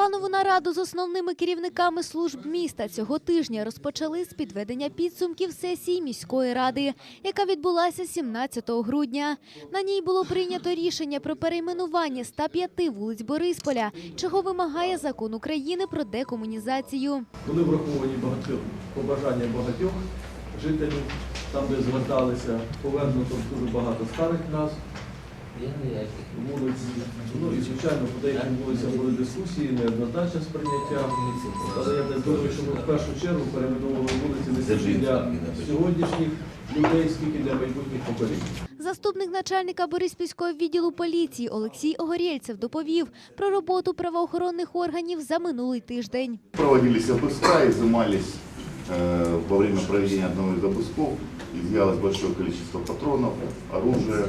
Планову нараду з основними керівниками служб міста цього тижня розпочали з підведення підсумків сесії міської ради, яка відбулася 17 грудня. На ній було прийнято рішення про перейменування 105 вулиць Борисполя, чого вимагає закон України про декомунізацію. Були враховані багато побажання багатьох жителів, там, де зверталися, повернуто дуже багато старих назв вулиць. Ну і звичайно, по деяким вулицям були дискусії, неоднозначне сприйняття. Але я десь думаю, що ми в першу чергу перейменовували вулиці не стільки для сьогоднішніх людей, скільки для майбутніх поколінь. Заступник начальника Бориспільського відділу поліції Олексій Огорєльцев доповів про роботу правоохоронних органів за минулий тиждень. Проводились обыска, изымались э, во время проведения одного из обысков, изъялось большое количество патронов, оружия,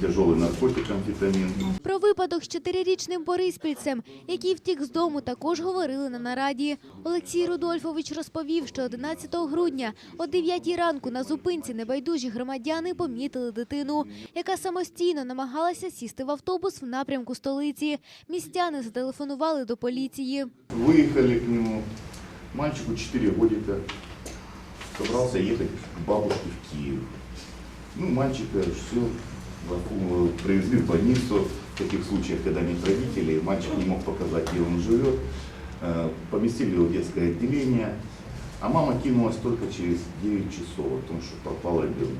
тяжелый наркотик, амфетамин. Про випадок з чотирирічним бориспільцем, який втік з дому, також говорили на нараді. Олексій Рудольфович розповів, що 11 грудня о 9 ранку на зупинці небайдужі громадяни помітили дитину, яка самостійно намагалася сісти в автобус в напрямку столиці. Містяни зателефонували до поліції. Выехали к нему, мальчику 4 годика, собрался ехать к бабушке в Киев. Ну, мальчика все, привезли в больницу, в таких случаях, когда нет родителей, мальчик не мог показать, где он живет, Э, поместили его в детское отделение, а мама кинулась только через 9 часов, о том, что пропала ребенок.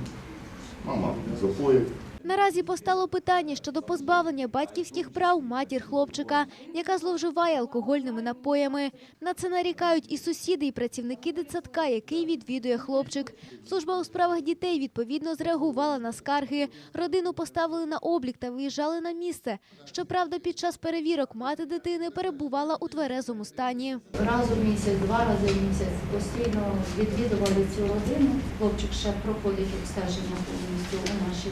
Мама в запое, Наразі постало питання щодо позбавлення батьківських прав матір хлопчика, яка зловживає алкогольними напоями. На це нарікають і сусіди, і працівники дитсадка, який відвідує хлопчик. Служба у справах дітей відповідно зреагувала на скарги. Родину поставили на облік та виїжджали на місце. Щоправда, під час перевірок мати дитини перебувала у тверезому стані. раз у місяць, два рази в місяць постійно відвідували цю родину. Хлопчик ще проходить обстеження повністю у нашій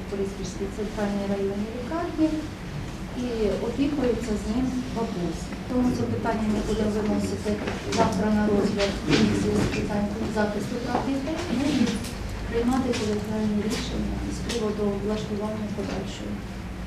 Бориспільській центральній районній лікарні і опікується з ним бабусь. Тому це питання ми будемо виносити завтра на розгляд комісії з питань захисту прав дітей ну, і приймати колегіальні рішення з приводу облаштування подальшої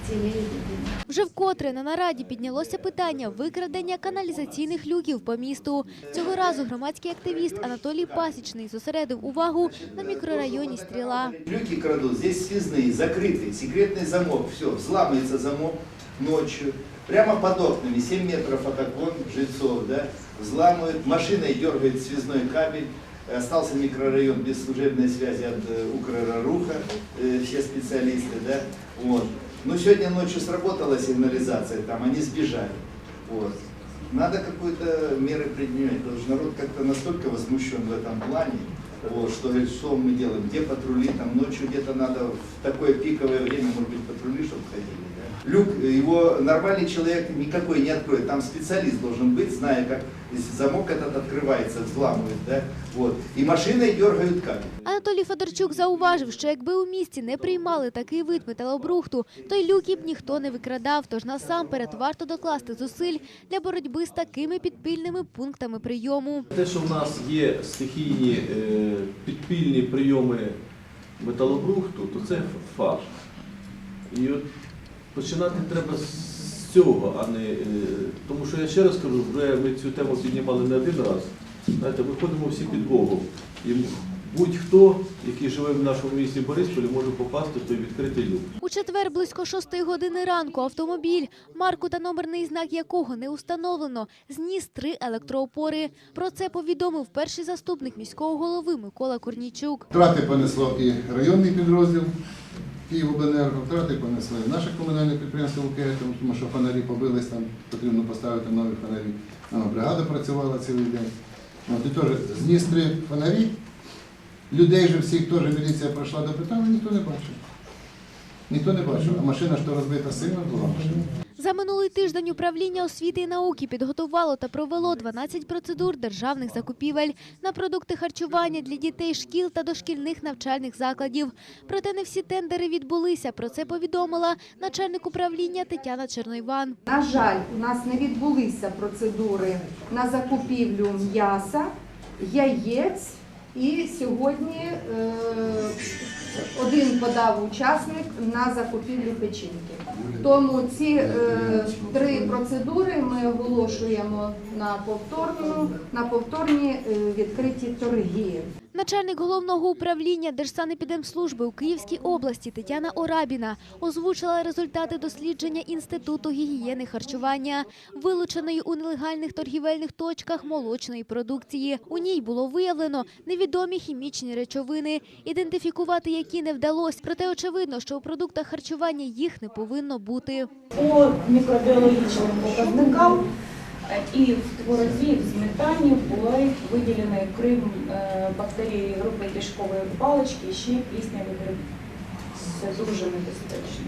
цієї дитини. Вже вкотре на нараді піднялося питання викрадення каналізаційних люків по місту. Цього разу громадський активіст Анатолій Пасічний зосередив увагу на мікрорайоні Стріла. Люки крадут, здесь связные, закрытые, секретный замок, все, взламывается замок ночью, прямо под окнами, 7 метров от окон жильцов, да, взламывают, машиной дергает связной кабель, остался микрорайон без служебной связи от э, Укрраруха, э, все специалисты, да, вот. Но сегодня ночью сработала сигнализация, там они сбежали, вот. Надо какую-то меры принимать, потому что народ как-то настолько возмущен в этом плане, вот, что говорит, что мы делаем, где патрули, там ночью где-то надо в такое пиковое время, может быть, патрули, чтобы ходили. Да? Люк, его нормальный человек никакой не откроет, там специалист должен быть, зная, как замок этот открывается, взламывает, да, вот. И машиной дергают кабель. Анатолій Федорчук зауважив, що якби у місті не приймали такий вид металобрухту, то й люків б ніхто не викрадав. Тож насамперед варто докласти зусиль для боротьби з такими підпільними пунктами прийому. Те, що в нас є стихійні е, підпільні прийоми металобрухту, то це факт. І от починати треба з цього, а не е, тому що я ще раз кажу, вже ми цю тему піднімали не один раз. Знаєте, ми ходимо всі під Богом. І будь-хто, який живе в нашому місті Борисполі, може попасти в той відкритий люк. У четвер близько шостої години ранку автомобіль, марку та номерний знак якого не установлено, зніс три електроопори. Про це повідомив перший заступник міського голови Микола Корнійчук. Втрати понесло і районний підрозділ Київобленерго, втрати понесли і наше комунальне підприємство УКЕ, тому що фонарі побились, там потрібно поставити нові фонарі. Бригада працювала цілий день. От, і теж зніс три фонарі. Людей же всіх теж міліція пройшла до питання, ніхто не бачив. Ніхто не бачив. А машина ж то розбита сильно була машина. За минулий тиждень управління освіти і науки підготувало та провело 12 процедур державних закупівель на продукти харчування для дітей шкіл та дошкільних навчальних закладів. Проте не всі тендери відбулися. Про це повідомила начальник управління Тетяна Чернойван. На жаль, у нас не відбулися процедури на закупівлю м'яса, яєць і сьогодні е, один подав учасник на закупівлю печінки. Тому ці е, три процедури ми оголошуємо на повторну, на повторні е, відкриті торги. Начальник головного управління Держсанепідемслужби у Київській області Тетяна Орабіна озвучила результати дослідження Інституту гігієни харчування, вилученої у нелегальних торгівельних точках молочної продукції. У ній було виявлено невідомі хімічні речовини, ідентифікувати які не вдалося. Проте очевидно, що у продуктах харчування їх не повинно бути. По мікробіологічним показникам е, і в творозі, в сметані були виділені крім е, бактерії групи кишкової палички, ще пліснявий гриб. Це дуже небезпечно.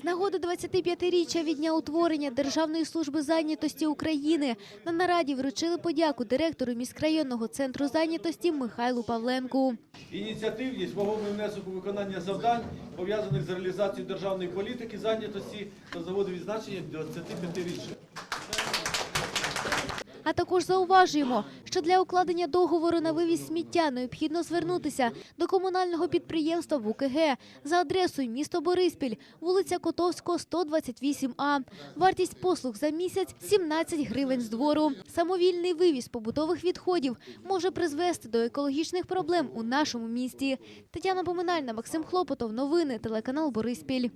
З нагоди 25-річчя від дня утворення Державної служби зайнятості України на нараді вручили подяку директору міськрайонного центру зайнятості Михайлу Павленку. Ініціативність, вагомий внесок у виконання завдань, пов'язаних з реалізацією державної політики, зайнятості та заводу відзначення 25-річчя. А також зауважуємо, що для укладення договору на вивіз сміття необхідно звернутися до комунального підприємства ВУКГ за адресою місто Бориспіль, вулиця Котовського, 128А. Вартість послуг за місяць – 17 гривень з двору. Самовільний вивіз побутових відходів може призвести до екологічних проблем у нашому місті. Тетяна Поминальна, Максим Хлопотов. Новини телеканал Бориспіль.